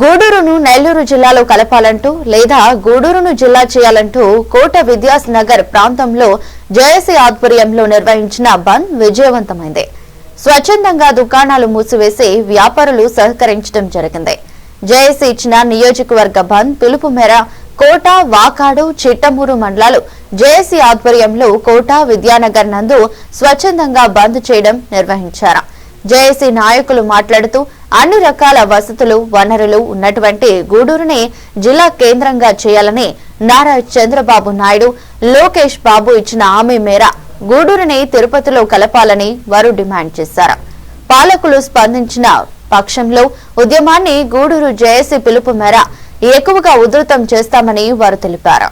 గూడూరును నెల్లూరు జిల్లాలో కలపాలంటూ లేదా గూడూరును జిల్లా చేయాలంటూ కోట విద్యాస్ నగర్ ప్రాంతంలో జేఏసీ ఆధ్వర్యంలో నిర్వహించిన బంద్ విజయవంతమైంది. స్వచ్ఛందంగా దుకాణాలు మూసివేసి వ్యాపారులు సహకరించడం జరిగింది. జేఏసీ ఇచ్చిన నియోజకవర్గ బంద్ పిలుపు మేర కోట వాకాడు చిట్టమూరు మండలాలు జేఏసీ ఆధ్వర్యంలో కోట విద్యానగర్ నందు స్వచ్ఛందంగా బంద్ చేయడం నిర్వహించారు. జేఏసీ నాయకులు మాట్లాడుతూ అన్ని రకాల వసతులు వనరులు ఉన్నటువంటి గూడూరుని జిల్లా కేంద్రంగా చేయాలని నారా చంద్రబాబు నాయుడు లోకేష్ బాబు ఇచ్చిన హామీ మేర గూడూరుని తిరుపతిలో కలపాలని వారు డిమాండ్ చేశారు. పాలకులు స్పందించిన పక్షంలో ఉద్యమాన్ని గూడూరు జేఏసీ పిలుపు మేర ఎక్కువగా ఉధృతం చేస్తామని వారు తెలిపారు.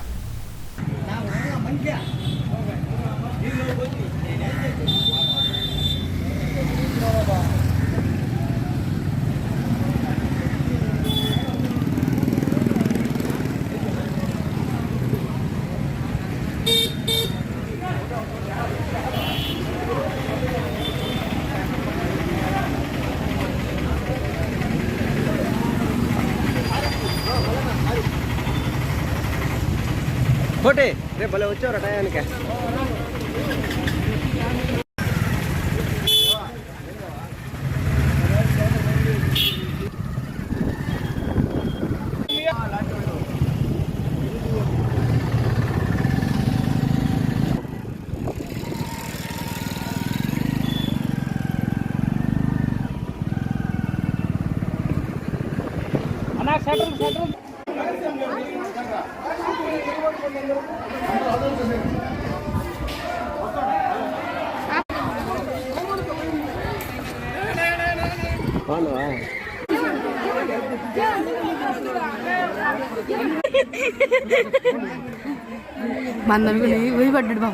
ఒకటి రేపు భలే వచ్చావు టయానికి. బాగున్నావా మన മന്ദവികളെ ഒരു പണ്ടെടുപ്പാ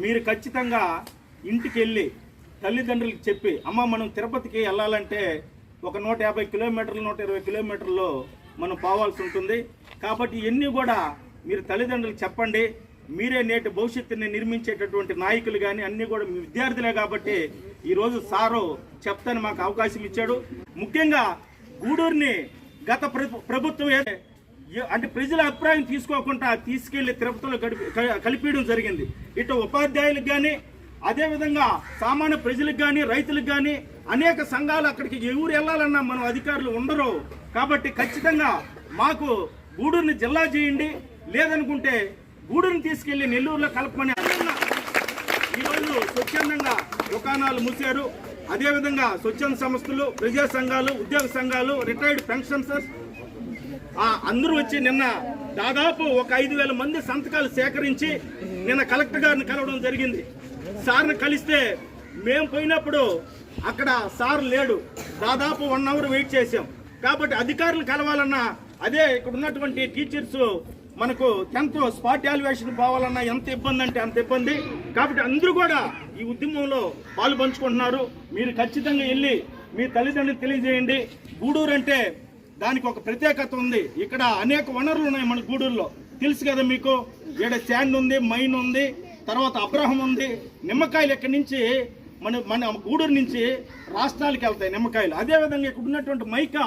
మీరు ఖచ్చితంగా ఇంటికి వెళ్ళి తల్లిదండ్రులకు చెప్పి అమ్మ మనం తిరుపతికి వెళ్ళాలంటే ఒక నూట యాభై కిలోమీటర్లు నూట ఇరవై కిలోమీటర్లు మనం పోవాల్సి ఉంటుంది. కాబట్టి ఇవన్నీ కూడా మీరు తల్లిదండ్రులకు చెప్పండి. మీరే నేటి భవిష్యత్తుని నిర్మించేటటువంటి నాయకులు కానీ అన్నీ కూడా మీ విద్యార్థులే కాబట్టి ఈరోజు సారు చెప్తాను మాకు అవకాశం ఇచ్చాడు. ముఖ్యంగా గూడూరుని గత ప్రభుత్వం అంటే ప్రజల అభిప్రాయం తీసుకోకుండా తీసుకెళ్ళి తిరుపతిలో గడిపి కలిపేయడం జరిగింది. ఇటు ఉపాధ్యాయులకు కానీ అదేవిధంగా సామాన్య ప్రజలకు కానీ రైతులకు కానీ అనేక సంఘాలు అక్కడికి ఎవరు వెళ్ళాలన్నా మనం అధికారులు ఉండరు. కాబట్టి ఖచ్చితంగా మాకు గూడూరుని జిల్లా చేయండి. లేదనుకుంటే గూడూరుని తీసుకెళ్ళి నెల్లూరులో కలపమని ఈరోజు స్వచ్ఛందంగా దుకాణాలు మూసారు అదేవిధంగా స్వచ్ఛంద సంస్థలు ప్రజా సంఘాలు ఉద్యోగ సంఘాలు రిటైర్డ్ పెన్షన్సర్స్ అందరూ వచ్చి నిన్న దాదాపు ఒక ఐదు వేల మంది సంతకాలు సేకరించి నిన్న కలెక్టర్ గారిని కలవడం జరిగింది. సార్ని కలిస్తే మేము పోయినప్పుడు అక్కడ సార్ లేడు. దాదాపు వన్ అవర్ వెయిట్ చేసాం కాబట్టి అధికారులు కలవాలన్నా అదే ఇక్కడ ఉన్నటువంటి టీచర్స్ మనకు టెన్త్ స్పాట్ వాల్యుయేషన్ పోవాలన్నా ఎంత ఇబ్బంది అంటే అంత ఇబ్బంది. కాబట్టి అందరూ కూడా ఈ ఉద్యమంలో పాలు పంచుకుంటున్నారు. మీరు ఖచ్చితంగా వెళ్ళి మీ తల్లిదండ్రులు తెలియజేయండి. గూడూరు అంటే దానికి ఒక ప్రత్యేకత ఉంది. ఇక్కడ అనేక వనరులు ఉన్నాయి మన గూడూరులో. తెలుసు కదా మీకు? ఇక్కడ శాండ్ ఉంది మైన్ ఉంది తర్వాత అబ్రహం ఉంది. నిమ్మకాయలు ఇక్కడి నుంచి మన మన గూడూరు నుంచి రాష్ట్రాలకు వెళ్తాయి నిమ్మకాయలు. అదేవిధంగా ఇక్కడ ఉన్నటువంటి మైకా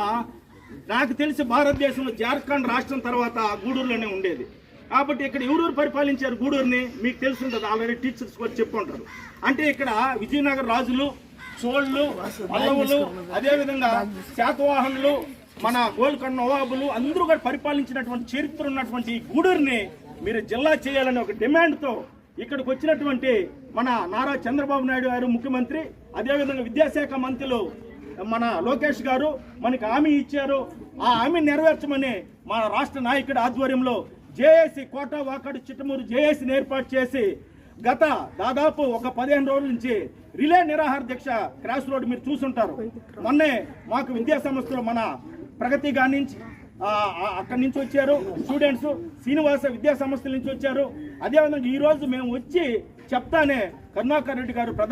నాకు తెలిసి భారతదేశంలో జార్ఖండ్ రాష్ట్రం తర్వాత గూడూరులోనే ఉండేది. కాబట్టి ఇక్కడ ఎవరూరు పరిపాలించారు గూడూరుని? మీకు తెలిసి ఉంటుంది. ఆల్రెడీ టీచర్స్ కూడా చెప్పుంటారు అంటే ఇక్కడ విజయనగర రాజులు చోళ్ళు పల్లవులు అదేవిధంగా శాతవాహనులు మన గోల్కొండ నవాబులు అందరూ కూడా పరిపాలించినటువంటి చరిత్ర ఉన్నటువంటి ఈ గూడూరుని మీరు జిల్లా చేయాలని ఒక డిమాండ్తో ఇక్కడికి వచ్చినటువంటి మన నారా చంద్రబాబు నాయుడు గారు ముఖ్యమంత్రి అదేవిధంగా విద్యాశాఖ మంత్రులు మన లోకేష్ గారు మనకి హామీ ఇచ్చారు. ఆ హామీ నెరవేర్చమని మన రాష్ట్ర నాయకుడి ఆధ్వర్యంలో జేఏసీ కోట వాకాడు చిట్టమూరు జేఏసీని ఏర్పాటు చేసి గత దాదాపు ఒక పదిహేను రోజుల నుంచి రిలే నిరాహార దీక్ష క్రాస్ రోడ్ మీరు చూసుంటారు. మొన్నే మాకు విద్యా సంస్థలు మన ప్రగతి గారి నుంచి అక్కడి నుంచి వచ్చారు. స్టూడెంట్స్ శ్రీనివాస విద్యా సంస్థల నుంచి వచ్చారు. అదేవిధంగా ఈ రోజు మేము వచ్చి చెప్తానే కరుణాకర్ రెడ్డి గారు ప్రధాన